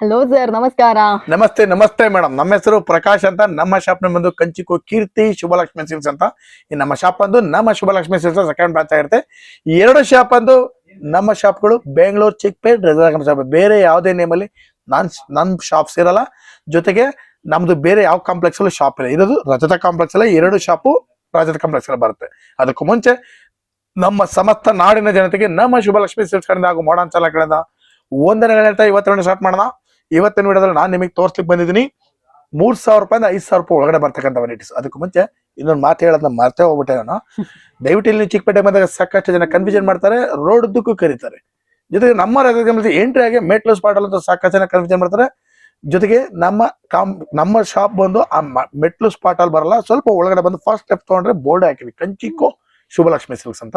Hello sir ನಮಸ್ಕಾರ. ನಮಸ್ತೆ ನಮಸ್ತೆ ಮೇಡಮ್ ನಮ್ಮ ಹೆಸರು ಪ್ರಕಾಶ್ ಅಂತ. ನಮ್ಮ ಶಾಪ್ ಬಂದು ಕಂಚಿಕೋ ಕೀರ್ತಿ ಶುಭಲಕ್ಷ್ಮಿ ಸಿಲ್ಸ್ ಅಂತ. ಈ ನಮ್ಮ ಶಾಪ್ ಅಂದು ನಮ್ಮ ಶುಭಲಕ್ಷ್ಮಿ ಸಿಲ್ಸ್ ಸೆಕೆಂಡ್ ಬ್ರಾಂಚ್ ಆಗಿರುತ್ತೆ. ಎರಡು ಶಾಪ್ ಬಂದು ನಮ್ಮ ಶಾಪ್ಗಳು ಬೆಂಗಳೂರು ಚಿಕ್ಕಪೇಟ್ ರೆಸಾರ್ಟ್ ಶಾಪ್ ಬೇರೆ ಯಾವುದೇ ನೇಮಲ್ಲಿ ನನ್ ನನ್ ಶಾಪ್ಸ್ ಇರಲ್ಲ. ಜೊತೆಗೆ ನಮ್ದು ಬೇರೆ ಯಾವ ಕಾಂಪ್ಲೆಕ್ಸ್ ಅಲ್ಲೂ ಶಾಪ್ ಇಲ್ಲ. ಇರೋದು ರಜತ ಕಾಂಪ್ಲೆಕ್ಸ್ ಅಲ್ಲ. ಎರಡು ಶಾಪು ರಜತ ಕಾಂಪ್ಲೆಕ್ಸ್ ಅಲ್ಲಿ ಬರುತ್ತೆ. ಅದಕ್ಕೂ ಮುಂಚೆ ನಮ್ಮ ಸಮಸ್ತ ನಾಡಿನ ಜನತೆಗೆ ನಮ್ಮ ಶುಭಲಕ್ಷ್ಮಿ ಸಿಲ್ಸ್ ಕಡೆಯಿಂದ ಹಾಗೂ ಮಾಡರ್ನ್ ಚಾಲಕ ಕಡೆಯಿಂದ ಒಂದನೇ ಹೇಳ್ತಾ ಇವತ್ತಿನ ಸ್ಟಾರ್ಟ್ ಮಾಡೋಣ. ಇವತ್ತಿನ ವಿಡಿಯೋದಲ್ಲಿ ನಾನು ನಿಮಗೆ ತೋರ್ಸ್ಲಿಕ್ಕೆ ಬಂದಿದ್ದೀನಿ. ಮೂರ್ ಸಾವಿರ ರೂಪಾಯಿಂದ ಐದ್ ಸಾವಿರ ರೂಪಾಯಿ ಒಳಗಡೆ ಬರ್ತಕ್ಕಂಥ ವೆರೈಟೀಸ್ ಅದಕ್ಕೂ ಮುಂಚೆ ಇನ್ನೊಂದು ಮಾತು ಹೇಳೋದನ್ನ ಮರ್ತೇ ಹೋಗ್ಬಿಟ್ಟೆ ನಾನು. ದಯವಿಟ್ಟು ಇಲ್ಲಿ ಚಿಕ್ಕಪೇಟೆ ಬಂದಾಗ ಸಾಕಷ್ಟು ಜನ ಕನ್ಫ್ಯೂಷನ್ ಮಾಡ್ತಾರೆ ರೋಡ್ ಉದ್ದಕ್ಕೂ ಕರೀತಾರೆ. ಜೊತೆಗೆ ನಮ್ಮ ಎಂಟ್ರಿ ಆಗಿ ಮೆಟ್ಲೋ ಸ್ಪಾಟ್ ಅಂತ ಸಾಕಷ್ಟು ಜನ ಕನ್ಫ್ಯೂಷನ್ ಮಾಡ್ತಾರೆ. ಜೊತೆಗೆ ನಮ್ಮ ಕಾಮ್ ನಮ್ಮ ಶಾಪ್ ಬಂದು ಆ ಮೆಟ್ಲು ಸ್ಪಾಟ್ ಅಲ್ಲಿ ಬರಲ್ಲ, ಸ್ವಲ್ಪ ಒಳಗಡೆ ಬಂದು ಫಸ್ಟ್ ಸ್ಟೆಪ್ ತಗೊಂಡ್ರೆ ಬೋರ್ಡ್ ಹಾಕಿವಿ ಕಂಚಿಕೋ ಶುಭಲಕ್ಷ್ಮಿ ಸಿಲ್ಕ್ಸ್ ಅಂತ.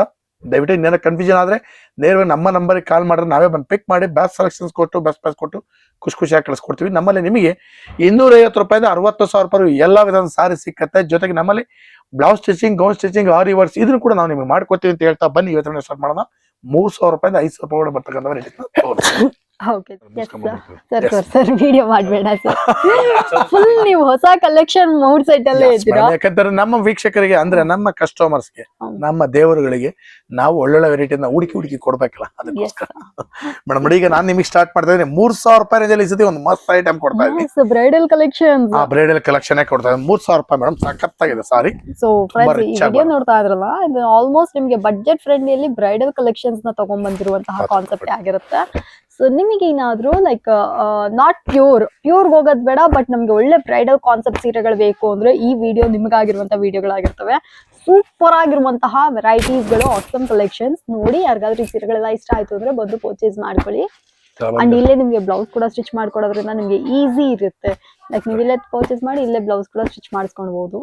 ದಯವಿಟ್ಟು ಇನ್ನೇನೋ ಕನ್ಫ್ಯೂಷನ್ ಆದರೆ ನೇರವಾಗಿ ನಮ್ಮ ನಂಬರಿಗೆ ಕಾಲ್ ಮಾಡಿದ್ರೆ ನಾವೇ ಬಂದು ಪಿಕ್ ಮಾಡಿ ಬ್ಯಾಸ್ ಸೆಲೆಕ್ಷನ್ಸ್ ಕೊಟ್ಟು ಬಸ್ ಪಾಸ್ ಕೊಟ್ಟು ಖುಷಿ ಖುಷಿಯಾಗಿ ಕಳಿಸ್ಕೊಡ್ತೀವಿ. ನಮ್ಮಲ್ಲಿ ನಿಮಗೆ ಇನ್ನೂರೈವತ್ತು ರೂಪಾಯಿಂದ ಅರವತ್ತು ಸಾವಿರ ರೂಪಾಯಿ ಎಲ್ಲ ವಿಧದ ಸಾರಿ ಸಿಕ್ಕತ್ತೆ. ಜೊತೆಗೆ ನಮ್ಮಲ್ಲಿ blouse stitching gown stitching or reverse ಇದನ್ನು ಕೂಡ ನಾವು ನಿಮಗೆ ಮಾಡ್ಕೊತೀವಿ ಅಂತ ಹೇಳ್ತಾ ಬನ್ನಿ. ಇವತ್ತಿನ ಸ್ಟಾರ್ಟ್ ಮಾಡೋಣ. ಮೂರು ಸಾವಿರ ರೂಪಾಯಿಂದ ಐದು ಸಾವಿರ ರೂಪಾಯಿ ಬರ್ತಕ್ಕಂಥವ್ರು okay sir sir sir video ಮಾಡಬೇಡ ಸರ್ ಫುಲ್ ನೀವು ಹೊಸ ಕಲೆಕ್ಷನ್ ಮೂಡ್ ಸೆಟ್ ಅಲ್ಲೇ ಇದ್ದೀರಾ? ಯಾಕಂದ್ರೆ ನಮ್ಮ ವೀಕ್ಷಕರಿಗೆ ಅಂದ್ರೆ ನಮ್ಮ ಕಸ್ಟಮರ್ಸ್ಗೆ. ನಮ್ಮ ದೇವರುಗಳಿಗೆ ನಾವು ಒಳ್ಳೊಳ್ಳೆ ವೆರೈಟಿನ ಹುಡುಕಿ ಹುಡುಕಿ ಕೊಡ್ಬೇಕಲ್ಲ ಅದಕ್ಕೋಸ್ಕರ. ಮೇಡಮ್ ಈಗ ನಾನು ನಿಮಗೆ ಸ್ಟಾರ್ಟ್ ಮಾಡ್ತಾ ಇದ್ದೀನಿ. ಮೂರ್ ಸಾವಿರ ರೂಪಾಯಿ ರೇಂಜಲ್ಲಿ ಈ ಸತಿ ಒಂದು ಮಸ್ತ್ ಐಟಮ್ ಕೊಡ್ತಾ ಇದ್ದೀನಿ. ಬ್ರೈಡಲ್ ಕಲೆಕ್ಷನ್ ಆ ಬ್ರೈಡಲ್ ಕಲೆಕ್ಷನ್ ಕೊಡ್ತಾ ಇದ್ದೀನಿ. ಮೂರ್ ಸಾವಿರ ರೂಪಾಯಿ ಮೇಡಮ್ ಸಖತ್ತಾಗಿದೆ ಸಾರಿ. ಸೊ ಫ್ರೆಂಡ್ಸ್ ಈ ವಿಡಿಯೋ ನೋಡ್ತಾ ಇದ್ರಲ್ಲ ಇದು ಆಲ್ಮೋಸ್ಟ್ ನಿಮ್ಗೆ ಬಡ್ಜೆಟ್ ಫ್ರೆಂಡ್ಲಿಯಲ್ಲಿ ಬ್ರೈಡಲ್ ಕಲೆಕ್ಷನ್ಸ್ನ ತಗೊಂಡ್ ಬಂದಿರುವಂತಹ ಕಾನ್ಸೆಪ್ಟ್ ಆಗಿರುತ್ತೆ. ಸೊ ನಿಮಗೆ ಏನಾದರೂ ಲೈಕ್ ನಾಟ್ ಪ್ಯೂರ್ ಪ್ಯೂರ್ಗೆ ಹೋಗೋದ್ ಬೇಡ ಬಟ್ ನಮ್ಗೆ ಒಳ್ಳೆ ಬ್ರೈಡಲ್ ಕಾನ್ಸೆಪ್ಟ್ ಸೀರೆಗಳು ಬೇಕು ಅಂದ್ರೆ ಈ ವಿಡಿಯೋ ನಿಮಗಾಗಿರುವಂತಹ ವಿಡಿಯೋಗಳಾಗಿರ್ತವೆ ಸೂಪರ್ ಆಗಿರುವಂತಹ ವೆರೈಟೀಸ್ಗಳು ಆಸಮ್ ಕಲೆಕ್ಷನ್ಸ್ ನೋಡಿ ಯಾರಿಗಾದ್ರೂ ಈ ಸೀರೆಗಳೆಲ್ಲ ಇಷ್ಟ ಆಯ್ತು ಅಂದ್ರೆ ಬಂದು ಪರ್ಚೇಸ್ ಮಾಡ್ಕೊಳ್ಳಿ. ಅಂಡ್ ಇಲ್ಲೇ ನಿಮ್ಗೆ ಬ್ಲೌಸ್ ಕೂಡ ಸ್ಟಿಚ್ ಮಾಡ್ಕೊಡೋದ್ರಿಂದ ನಿಮ್ಗೆ ಈಸಿ ಇರುತ್ತೆ. ಲೈಕ್ ನೀವು ಇಲ್ಲೇ ಪರ್ಚೇಸ್ ಮಾಡಿ ಇಲ್ಲೇ ಬ್ಲೌಸ್ ಕೂಡ ಸ್ಟಿಚ್ ಮಾಡಿಸ್ಕೊಳ್ಬಹುದು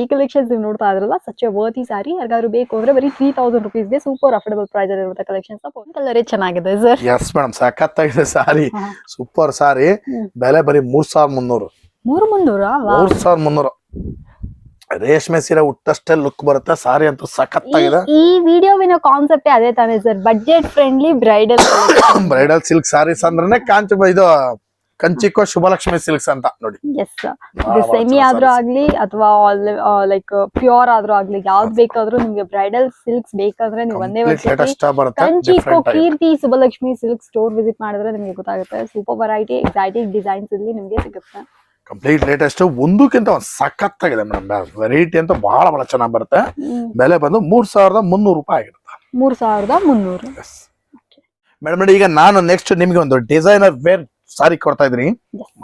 ಈ ಕಲೆಕ್ಷನ್ಸ್ ನೀವು ನೋಡ್ತಾ ಇದ್ರಲ್ಲ ಸಚ್ ವರ್ತಿ ಸಾರಿ ಯಾರಿಗಾದ್ರು ಬೇಕು ಅಂದ್ರೆ ಬರೀ ತ್ರೀ ತೌಸಂಡ್ ರುಪೀಸ್ಗೆ ಸೂಪರ್ ಅಫೋರ್ಡಬಲ್ ಪ್ರೈಸ್ ಇರುವಂತ ಕಲೆಕ್ಷನ್ಸ್ ಕಲರೇ ಚೆನ್ನಾಗಿದೆ ಸರ್ ಎಸ್ ಮೇಡಮ್ ಸಖತ್ತಾಗಿದೆ ಸಾರಿ ಸೂಪರ್ ಸಾರಿ ಬೆಲೆ ಬರೀ ಮೂರ್ ಸಾವಿರ ಮುನ್ನೂರು. ಮೂರು ಮುನ್ನೂರ? ಮೂರ್ ಸಾವಿರ ಮುನ್ನೂರು. ರೇಷ್ಮೆ ಸೀರೆ ಉಟ್ಟಷ್ಟೇ ಲುಕ್ ಬರುತ್ತೆ. ಸಾರಿ ಅಂತೂ ಸಖತ್ತಾಗಿದೆ. ಈ ವಿಡಿಯೋವಿನ ಕಾನ್ಸೆಪ್ಟ್ ಅದೇ ತಾನೇ sir budget friendly bridal bridal silk saris ಅಂದ್ರೆ ಕಾಂಚ ಇದು ಕಂಚಿಕೋ ಶುಭಲಕ್ಷ್ಮಿ ಸಿಲ್ಕ್ಸ್ ಅಂತ ನೋಡಿ. ಸೆಮಿ ಆದ್ರೂ ಆಗ್ಲಿ ಅಥವಾ ಲೈಕ್ ಪ್ಯೂರ್ ಆದ್ರೂ ಆಗ್ಲಿ ಯಾವ್ದು ಬೇಕಾದ್ರೂ ನಿಮ್ಗೆ ಬ್ರೈಡಲ್ ಸಿಲ್ಕ್ಸ್ ಬೇಕಾದ್ರೆ ನೀವು ಒಂದೇ ಕಂಚಿಕೋ Keerthi Shubhalakshmi silk store visit ಮಾಡಿದ್ರೆ ನಿಮ್ಗೆ ಗೊತ್ತಾಗುತ್ತೆ. ಸೂಪರ್ ವೆರೈಟಿ ಎಕ್ಸೈಟಿಕ್ ಡಿಸೈನ್ಸ್ ಇಲ್ಲಿ ನಿಮ್ಗೆ ಸಿಗುತ್ತೆ. ಕಂಪ್ಲೀಟ್ ಲೇಟೆಸ್ಟ್ ಒಂದಕ್ಕಿಂತ ಒಂದ್ ಆಗಿದೆ ಮೇಡಮ್ ವೆರೈಟಿ ಅಂತ ಬಹಳ ಬಹಳ ಚೆನ್ನಾಗಿ ಬರುತ್ತೆ. ಬೆಲೆ ಬಂದು ಮೂರ್ ಸಾವಿರದ ಮುನ್ನೂರು ರೂಪಾಯಿ ಆಗಿರುತ್ತೆ. ಮೂರ್ ಸಾವಿರದ ಮುನ್ನೂರು. ಮೇಡಮ್ ಈಗ ನಾನು ನೆಕ್ಸ್ಟ್ ನಿಮ್ಗೆ ಒಂದು ಡಿಸೈನರ್ ವೇರ್ ಸಾರಿ ಕೊಡ್ತಾ ಇದ್ದೀನಿ.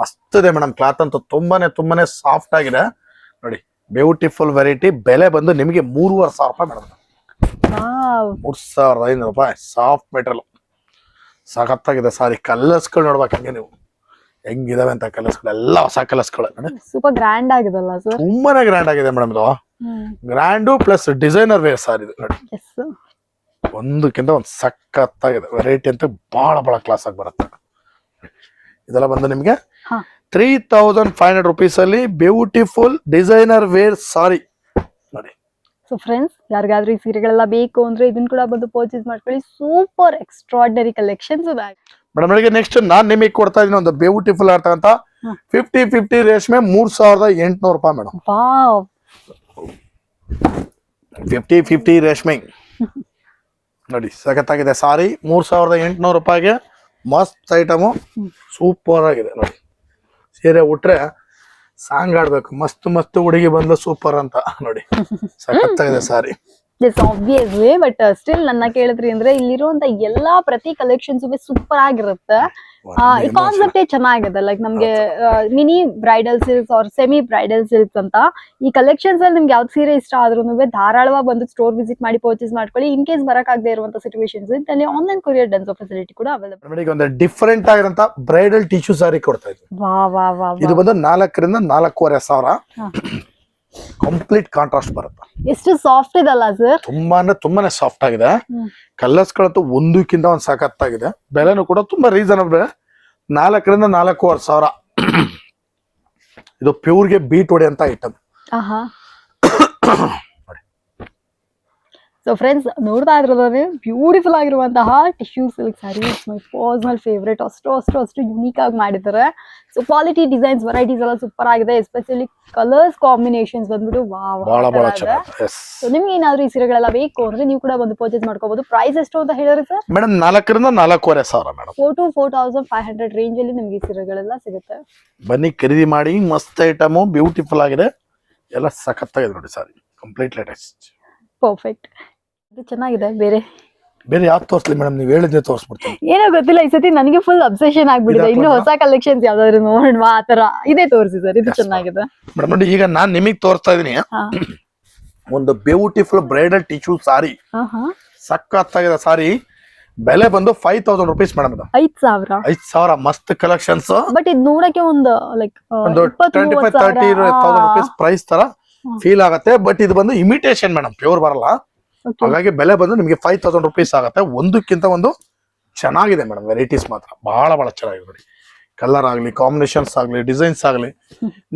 ಮಸ್ತ್ ಇದೆ ಮೇಡಮ್. ಕ್ಲಾತ್ ಅಂತೂ ತುಂಬಾನೇ ತುಂಬಾನೇ ಸಾಫ್ಟ್ ಆಗಿದೆ. ನೋಡಿ ಬ್ಯೂಟಿಫುಲ್ ವೆರೈಟಿ ಬೆಲೆ ಬಂದು ನಿಮಗೆ ಮೂರುವರೆ ಸಾವಿರ ರೂಪಾಯಿ ಮೇಡಮ್. ಮೂರು ಸಾವಿರದ ಐನೂರು ರೂಪಾಯಿ. ಸಾಫ್ಟ್ ಮೆಟೀರಿಯಲ್ ಸಖತ್ತಾಗಿದೆ ಸಾರಿ. ಕಲರ್ಸ್ಗಳು ನೋಡ್ಬೇಕು ಹಂಗೆ ನೀವು. ಹೆಂಗಿದಾವೆ ಅಂತ ಕಲರ್ಸ್ಗಳು. ಎಲ್ಲ ಹೊಸ ಕಲರ್ಸ್ಗಳು. ಸೂಪರ್ ಗ್ರ್ಯಾಂಡ್ ಆಗಿದಲ್ಲ ಸರ್ ತುಂಬಾನೇ ಗ್ರ್ಯಾಂಡ್ ಆಗಿದೆ ಮೇಡಮ್ ಇದು. Grand plus designer wear sari ಇದು ನೋಡಿ. ಒಂದಕ್ಕಿಂತ ಒಂದು ಸಖತ್ತಾಗಿದೆ. ವೆರೈಟಿ ಅಂತ ಭಾಳ ಭಾಳ ಕ್ಲಾಸ್ ಆಗಿ ಬರುತ್ತೆ. ಇದೆಲ್ಲ ಬಂದು ನಿಮಗೆ. Three thousand five hundred rupees ಅಲ್ಲಿ ಬ್ಯೂಟಿಫುಲ್ ಡಿಸೈನರ್ ವೇರ್ ಸಾರಿ ನೋಡಿ. ಸೊ ಫ್ರೆಂಡ್ಸ್ ಯಾರಿಗಾದ್ರೂ ಈ ಸೀರೆಗಳೆಲ್ಲ ಬೇಕು ಅಂದ್ರೆ ಇದನ್ನ ಕೂಡ ಬಂದು ಪರ್ಚೇಸ್ ಮಾಡ್ಕೊಳ್ಳಿ. ಸೂಪರ್ ಎಕ್ಸ್ಟ್ರಾರ್ಡನರಿ ಕಲೆಕ್ಷನ್ಸ್ ಇದೆ. ಮೇಡಮ್ ಅವರಿಗೆ ನೆಕ್ಸ್ಟ್ ನಾನ್ ನಿಮಗೆ ಕೊಡ್ತಾ ಇದೀನಿ ಒಂದು ಬ್ಯೂಟಿಫುಲ್ ಆಗ್ತಕ್ಕಂತ. ಫಿಫ್ಟಿ ಫಿಫ್ಟಿ ರೇಷ್ಮೆ ಮೂರು ಸಾವಿರದ ಎಂಟುನೂರು ರೂಪಾಯಿ ಮೇಡಮ್ ವಾವ್ ಫಿಫ್ಟಿ ಫಿಫ್ಟಿ ರೇಷ್ಮೆ. ನೋಡಿ ಸಖತ್ತಾಗಿದೆ ಸಾರಿ ಮೂರ್ ಸಾವಿರದ ಎಂಟುನೂರು ರೂಪಾಯಿಗೆ ಮಸ್ತ್ ಐಟಮು ಸೂಪರ್ ಆಗಿದೆ ನೋಡಿ. ಸೀರೆ ಉಟ್ರೆ ಸಾಂಗ್ ಆಡ್ಬೇಕು ಮಸ್ತ್ ಮಸ್ತ್ ಹುಡುಗಿ ಬಂದ್ಲು ಸೂಪರ್ ಅಂತ ನೋಡಿ. ಸಖತ್ತಾಗಿದೆ sari. Yes way but still ನನ್ನ ಕೇಳಿದ್ರಿ ಅಂದ್ರೆ ಇಲ್ಲಿರುವಂತ ಎಲ್ಲಾ ಪ್ರತಿ ಕಲೆಕ್ಷನ್ಸ್ ಸೂಪರ್ ಆಗಿರುತ್ತೆ. ಈ ಕಾನ್ಸೆಪ್ಟೇ ಚೆನ್ನಾಗಿದೆ. ಲೈಕ್ ನಮ್ಗೆ mini bridal silks or semi bridal silks ಅಂತ ಈ ಕಲೆಕ್ಷನ್ಸ್ ಅಲ್ಲಿ ನಿಮ್ಗೆ ಯಾವ್ದು ಸೀರೆ ಇಷ್ಟ ಆದ್ರೂ ಧಾರಾಳವಾಗಿ ಬಂದು ಸ್ಟೋರ್ ವಿಸಿಟ್ ಮಾಡಿ ಪರ್ಚೇಸ್ ಮಾಡ್ಕೊಳ್ಳಿ. ಇನ್ ಕೇಸ್ ಬರಕ್ ಆಗದೆ ಇರುವಂತ ಸಿಚುವೇಶನ್ಸ್ ಅಲ್ಲಿ ಆನ್ಲೈನ್ ಕೊರಿಯರ್ ಡನ್ಸೋ ಫೆಸಿಲಿಟಿ ಕೂಡ ಅವೈಲೇಬಲ್ ಒಂದು ಡಿಫರೆಂಟ್ ಆಗಿರೋಂತ ಬ್ರೈಡಲ್ ಟಿಶ್ಯೂ ಸಾರಿ ಕೊಡ್ತಾ ಇದ್ವಿ ಇದು ಬಂದು ನಾಲ್ಕರಿಂದ ನಾಲ್ಕೂವರೆ ಸಾವಿರ. ಕಂಪ್ಲೀಟ್ ಕಾಂಟ್ರಾಸ್ಟ್ ಬರುತ್ತೆ. ಎಷ್ಟು ಸಾಫ್ಟ್ ಇದಲ್ಲ ಸರ್ ತುಂಬಾನೇ ತುಂಬಾನೇ ಸಾಫ್ಟ್ ಆಗಿದೆ. ಕಲರ್ಸ್ ಗಳಂತೂ ಒಂದಕ್ಕಿಂತ ಒಂದು ಸಾಕತ್ತಾಗಿದೆ ಬೆಲೆನೂ ಕೂಡ ತುಂಬಾ ರೀಸನಬಲ್ ನಾಲ್ಕರಿಂದ ನಾಲ್ಕೂವರೆ ಸಾವಿರ. ಇದು ಪ್ಯೂರ್ಗೆ ಬೀಟ್ ಹೊಡೆಯಂತ ಐಟಮ್ ಸೊ ಫ್ರೆಂಡ್ಸ್ ನೋಡ್ತಾ ಇರೋದೇ ಬ್ಯೂಟಿಫುಲ್ ಆಗಿರುವಂತಹ tissue silk sari it's my personal favourite ಅಷ್ಟು ಅಷ್ಟು ಅಷ್ಟು ಯುನೀಕ್ ಆಗಿ ಮಾಡಿದ್ದಾರೆ. ಸೊ ಕ್ವಾಲಿಟಿ ಡಿಸೈನ್ಸ್ ವೆರೈಟೀಸ್ ಎಲ್ಲ ಸೂಪರ್ ಆಗಿದೆ. ಎಸ್ಪೆಷಲಿ ಕಲರ್ಸ್ ಕಾಂಬಿನೇಷನ್ಸ್ ಬಂದ್ಬಿಟ್ಟು ಸೊ ನಿಮ್ಗೆ ಏನಾದ್ರು ಈ ಸೀರೆಗಳೆಲ್ಲ ಬೇಕು ಅಂದ್ರೆ ನೀವು ಕೂಡ ಬಂದು ಪರ್ಚೇಸ್ ಮಾಡ್ಕೋಬಹುದು ಪ್ರೈಸ್ ಎಷ್ಟು ಅಂತ ಹೇಳಿದ್ರೆ ಸರ್ ಮೇಡಮ್ ನಾಲ್ಕರಿಂದ ನಾಲ್ಕೂವರೆ ಸಾವಿರ madam four to four thousand five hundred range ಅಲ್ಲಿ ನಿಮ್ಗೆ ಈ ಸೀರೆಗಳೆಲ್ಲ ಸಿಗುತ್ತೆ. ಬನ್ನಿ ಖರೀದಿ ಮಾಡಿ ಮಸ್ತ್ ಐಟಮ್ ಬ್ಯೂಟಿಫುಲ್ ಆಗಿದೆ. ಎಲ್ಲ ಸಖತ್ತಾಗಿದೆ ನೋಡಿ ಸಾರಿ ಕಂಪ್ಲೀಟ್ ಲೇಟೆಸ್ಟ್ ಪರ್ಫೆಕ್ಟ್ ಇದು ಚೆನ್ನಾಗಿದೆ ಬೇರೆ. ಬೇರೆ ಯಾವ್ದು ತೋರಿಸ್ಲಿ ಮೇಡಮ್ ನೀವು ಹೇಳಿದ್ರೆ ತೋರಿಸ್ಬಿಡ್ತೀನಿ. ಏನೋ ಗೊತ್ತಿಲ್ಲ ಈ ಸತಿ ನನಗೆ ಫುಲ್ ಅಬ್ಸೆಷನ್ ಆಗ್ಬಿಟ್ಟಿದೆ? ಇನ್ನು ಹೊಸ ಕಲೆಕ್ಷನ್ಸ್ ಯಾವ್ದಾದ್ರು ನೋಡ್ವಾ ಆ ತರ ಇದೇ ತೋರಿಸಿ ಸರ್ ಇದು ಚೆನ್ನಾಗಿದೆ. ಮೇಡಮ್ ನೋಡಿ ಈಗ ನಾನು ನಿಮಗೆ ತೋರಿಸ್ತಾ ಇದೀನಿ. ಒಂದು ಬ್ಯೂಟಿಫುಲ್ ಬ್ರೈಡಲ್ ಟಿಶ್ಯೂ ಸಾರಿ ಸಖತ್ತಾಗಿದೆ ಸಾರಿ ಬೆಲೆ ಬಂದು ಫೈವ್ ತೌಸಂಡ್ ರುಪೀಸ್ ಮೇಡಮ್ ಇದು. ಐದ್ ಸಾವಿರ? ಐದ್ ಸಾವಿರ ಮಸ್ತ್ ಕಲೆಕ್ಷನ್ಸ್ ಬಟ್ ಇದು ನೋಡಕ್ಕೆ ಒಂದು ಲೈಕ್ ಒಂದು twenty five thirty thousand rupees price ತರ ಫೀಲ್ ಆಗುತ್ತೆ. ಬಟ್ ಇದು ಬಂದು ಇಮಿಟೇಷನ್ ಮೇಡಮ್ ಪ್ಯೂರ್ ಬರಲ್ಲ. ಹಾಗಾಗಿ ಬೆಲೆ ಬಂದು ನಿಮಗೆ ಫೈವ್ ತೌಸಂಡ್ ರುಪೀಸ್ ಆಗುತ್ತೆ. ಒಂದಕ್ಕಿಂತ ಒಂದು ಚೆನ್ನಾಗಿದೆ ಮೇಡಮ್ ವೆರೈಟೀಸ್ ಮಾತ್ರ. ಬಹಳ ಬಹಳ ಚೆನ್ನಾಗಿದೆ ನೋಡಿ. ಕಲರ್ ಆಗಲಿ ಕಾಂಬಿನೇಷನ್ಸ್ ಆಗಲಿ ಡಿಸೈನ್ಸ್ ಆಗಲಿ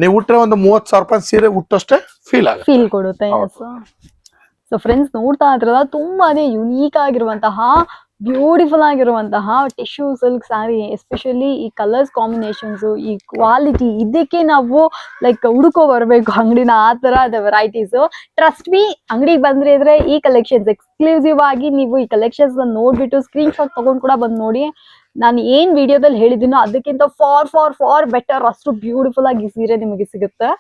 ನೀವು ಉಟ್ರೆ ಒಂದು ಮೂವತ್ತು ಸಾವಿರ ರೂಪಾಯಿ ಸೀರೆ ಉಟ್ಟಷ್ಟೇ ಫೀಲ್ ಆಗುತ್ತೆ. ಫೀಲ್ ಕೊಡುತ್ತೆ ಸೊ ಫ್ರೆಂಡ್ಸ್ ನೋಡ್ತಾ ಇದ್ರಲ್ಲ ತುಂಬಾನೇ ಯುನೀಕ್ ಆಗಿರುವಂತಹ ಬ್ಯೂಟಿಫುಲ್ ಆಗಿರುವಂತಹ ಟಿಶ್ಯೂ ಸಿಲ್ಕ್ ಸ್ಯಾರಿ ಎಸ್ಪೆಷಲಿ ಈ ಕಲರ್ಸ್ ಕಾಂಬಿನೇಷನ್ಸ್ ಈ ಕ್ವಾಲಿಟಿ ಇದಕ್ಕೆ ನಾವು ಲೈಕ್ ಹುಡುಕೋ ಬರಬೇಕು ಅಂಗಡಿನ ಆ ತರ ಅದ ವೆರೈಟೀಸ್ ಟ್ರಸ್ಟ್ ಮೀ ಅಂಗಡಿಗೆ ಬಂದ್ರೆ ಇದ್ರೆ ಈ ಕಲೆಕ್ಷನ್ಸ್ ಎಕ್ಸ್ಕ್ಲೂಸಿವ್ ಆಗಿ ನೀವು ಈ ಕಲೆಕ್ಷನ್ಸ್ ನೋಡ್ಬಿಟ್ಟು ಸ್ಕ್ರೀನ್ ಶಾಟ್ ತಗೊಂಡ್ ಕೂಡ ಬಂದು ನೋಡಿ. ನಾನು ಏನ್ ವಿಡಿಯೋದಲ್ಲಿ ಹೇಳಿದ್ದೀನೋ ಅದಕ್ಕಿಂತ ಫಾರ್ ಫಾರ್ ಫಾರ್ ಬೆಟರ್ ಅಷ್ಟು ಬ್ಯೂಟಿಫುಲ್ ಆಗಿ ಸೀರೆ ನಿಮಗೆ ಸಿಗುತ್ತೆ.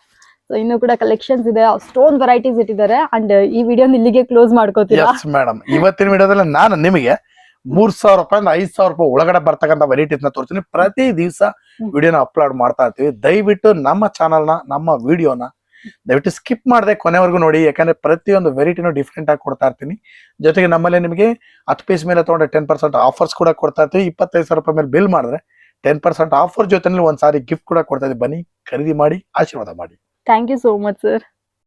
ಸೊ ಇನ್ನು ಕೂಡ ಕಲೆಕ್ಷನ್ಸ್ ಇದೆ. ಸ್ಟೋನ್ ವೆರೈಟೀಸ್ ಇಟ್ಟಿದ್ದಾರೆ. ಅಂಡ್ ಈ ವಿಡಿಯೋ ಇಲ್ಲಿಗೆ ಕ್ಲೋಸ್ ಮಾಡ್ಕೋತೀವಿ ಮೇಡಮ್ ಇವತ್ತಿನ ವಿಡಿಯೋದಲ್ಲಿ ನಾನು ನಿಮಗೆ ಮೂರ್ ಸಾವಿರ ರೂಪಾಯಿಂದ ಐದ್ ಸಾವಿರ ರೂಪಾಯಿ ಒಳಗಡೆ ಬರ್ತಕ್ಕಂಥ ವೆರೈಟೀಸ್ನ ತೋರಿಸ್ತೀನಿ. ಪ್ರತಿ ದಿವಸ ವಿಡಿಯೋನ ಅಪ್ಲೋಡ್ ಮಾಡ್ತಾ ಇರ್ತೀವಿ. ದಯವಿಟ್ಟು ನಮ್ಮ ಚಾನಲ್ನ ನಮ್ಮ ವಿಡಿಯೋನ ದಯವಿಟ್ಟು ಸ್ಕಿಪ್ ಮಾಡದೆ ಕೊನೆವರೆಗೂ ನೋಡಿ. ಯಾಕಂದ್ರೆ ಪ್ರತಿಯೊಂದು ವೆರೈಟಿನೂ ಡಿಫ್ರೆಂಟ್ ಆಗಿ ಕೊಡ್ತಾ ಇರ್ತೀನಿ. ಜೊತೆಗೆ ನಮ್ಮಲ್ಲಿ ನಿಮಗೆ ಹತ್ತು ಪೀಸ್ ಮೇಲೆ ತಗೊಂಡ್ರೆ ಟೆನ್ ಪರ್ಸೆಂಟ್ ಆಫರ್ಸ್ ಕೂಡ ಕೊಡ್ತಾ ಇರ್ತೀವಿ. ಇಪ್ಪತ್ತೈದು ಸಾವಿರ ರೂಪಾಯಿ ಮೇಲೆ ಬಿಲ್ ಮಾಡಿದ್ರೆ ಟೆನ್ ಪರ್ಸೆಂಟ್ ಆಫರ್ ಜೊತೆ ಒಂದ್ಸಾರಿ ಗಿಫ್ಟ್ ಕೂಡ ಕೊಡ್ತಾ ಇದ್ದೀವಿ. ಬನ್ನಿ ಖರೀದಿ ಮಾಡಿ ಆಶೀರ್ವಾದ ಮಾಡಿ. Thank you so much sir